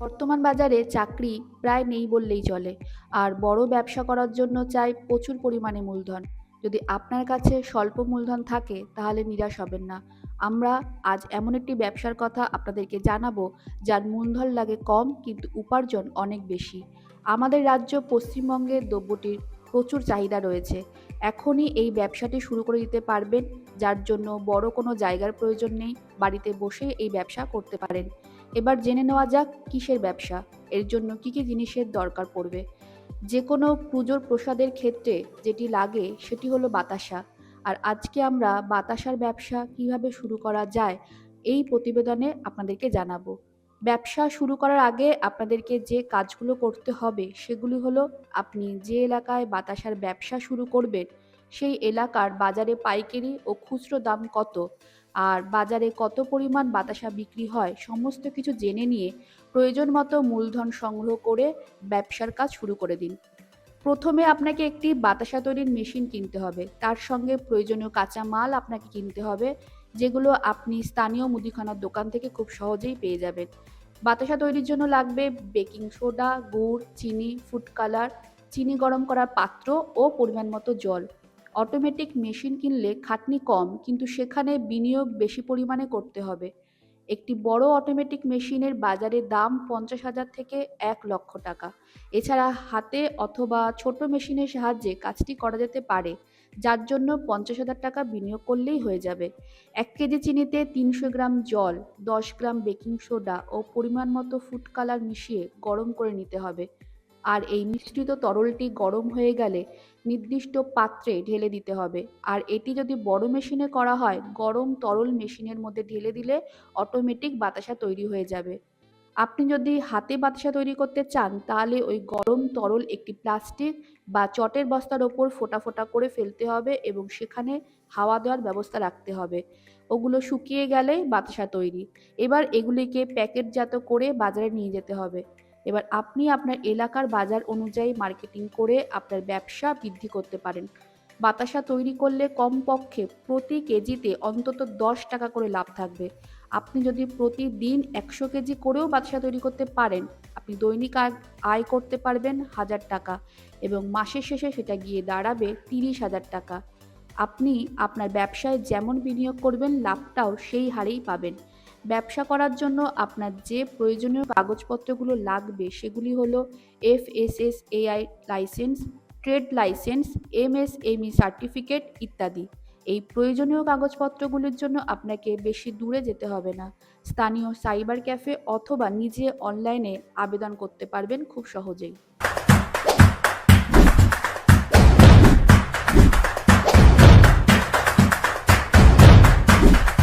বর্তমান বাজারে চাকরি প্রায় নেই বললেই চলে। আর বড় ব্যবসা করার জন্য চাই প্রচুর পরিমাণে মূলধন। যদি আপনার কাছে স্বল্প মূলধন থাকে, তাহলে নিরাশ হবেন না। আমরা আজ এমন একটি ব্যবসার কথা আপনাদেরকে জানাব, যার মূলধন লাগে কম কিন্তু উপার্জন অনেক বেশি। আমাদের রাজ্য পশ্চিমবঙ্গের দ্রব্যটির প্রচুর চাহিদা রয়েছে। এখনই এই ব্যবসাটি শুরু করে দিতে পারবেন, যার জন্য বড় কোনো জায়গার প্রয়োজন নেই, বাড়িতে বসে এই ব্যবসা করতে পারেন। এবার জেনে নেওয়া যাক কিসের ব্যবসা, এর জন্য কি কি জিনিসের দরকার পড়বে। যে কোনো পুজোর প্রসাদের ক্ষেত্রে যেটি লাগে সেটি হলো বাতাসা। আর আজকে আমরা বাতাসার ব্যবসা কীভাবে শুরু করা যায়, এই প্রতিবেদনে আপনাদেরকে জানাব। ব্যবসা শুরু করার আগে আপনাদেরকে যে কাজগুলো করতে হবে, সেগুলি হলো আপনি যে এলাকায় বাতাসার ব্যবসা শুরু করবেন, সেই এলাকার বাজারে পাইকারি ও খুচরো দাম কত আর বাজারে কত পরিমাণ বাতাসা বিক্রি হয় সমস্ত কিছু জেনে নিয়ে প্রয়োজন মতো মূলধন সংগ্রহ করে ব্যবসার কাজ শুরু করে দিন। প্রথমে আপনাকে একটি বাতাসা তৈরির মেশিন কিনতে হবে। তার সঙ্গে প্রয়োজনীয় কাঁচা মাল আপনাকে কিনতে হবে, যেগুলো আপনি স্থানীয় মুদিখানার দোকান থেকে খুব সহজেই পেয়ে যাবেন। বাতাসা তৈরির জন্য লাগবে বেকিং সোডা, গুড়, চিনি, ফুড কালার, চিনি গরম করার পাত্র ও পরিমাণ মতো জল। অটোমেটিক মেশিন কিনলে খাটনি কম, কিন্তু সেখানে বিনিয়োগ বেশি পরিমাণে করতে হবে। একটি বড় অটোমেটিক মেশিনের বাজারে দাম পঞ্চাশ হাজার থেকে এক লক্ষ টাকা। এছাড়া হাতে অথবা ছোট মেশিনের সাহায্যে কাজটি করা যেতে পারে, যার জন্য পঞ্চাশ হাজার টাকা বিনিয়োগ করলেই হয়ে যাবে। এক কেজি চিনিতে তিনশো গ্রাম জল, দশ গ্রাম বেকিং সোডা ও পরিমাণ মতো ফুড কালার মিশিয়ে গরম করে নিতে হবে। আর এই মিশ্রিত তরলটি গরম হয়ে গেলে নির্দিষ্ট পাত্রে ঢেলে দিতে হবে। আর এটি যদি বড় মেশিনে করা হয়, গরম তরল মেশিনের মধ্যে ঢেলে দিলে অটোমেটিক বাতাসা তৈরি হয়ে যাবে। আপনি যদি হাতে বাতাসা তৈরি করতে চান, তাহলে ওই গরম তরল একটি প্লাস্টিক বা চটের বস্তার ওপর ফোটা ফোটা করে ফেলতে হবে এবং সেখানে হাওয়া দেওয়ার ব্যবস্থা রাখতে হবে। ওগুলো শুকিয়ে গেলে বাতাসা তৈরি। এবার এগুলিকে প্যাকেটজাত করে বাজারে নিয়ে যেতে হবে। এবার আপনি আপনার এলাকার বাজার অনুযায়ী মার্কেটিং করে আপনার ব্যবসা বৃদ্ধি করতে পারেন। বাতাসা তৈরি করলে কমপক্ষে প্রতি কেজিতে অন্তত দশ টাকা করে লাভ থাকবে। আপনি যদি প্রতিদিন একশো কেজি করেও বাতাসা তৈরি করতে পারেন, আপনি দৈনিক আয় করতে পারবেন হাজার টাকা এবং মাসের শেষে সেটা গিয়ে দাঁড়াবে তিরিশ হাজার টাকা। আপনি আপনার ব্যবসায় যেমন বিনিয়োগ করবেন, লাভটাও সেই হারেই পাবেন। ব্যবসা করার জন্য আপনার যে প্রয়োজনীয় কাগজপত্রগুলো লাগবে সেগুলি হলো F S S AI licence, trade licence, MSME certificate ইত্যাদি। এই প্রয়োজনীয় কাগজপত্রগুলির জন্য আপনাকে বেশি দূরে যেতে হবে না। স্থানীয় সাইবার ক্যাফে অথবা নিজে অনলাইনে আবেদন করতে পারবেন খুব সহজেই।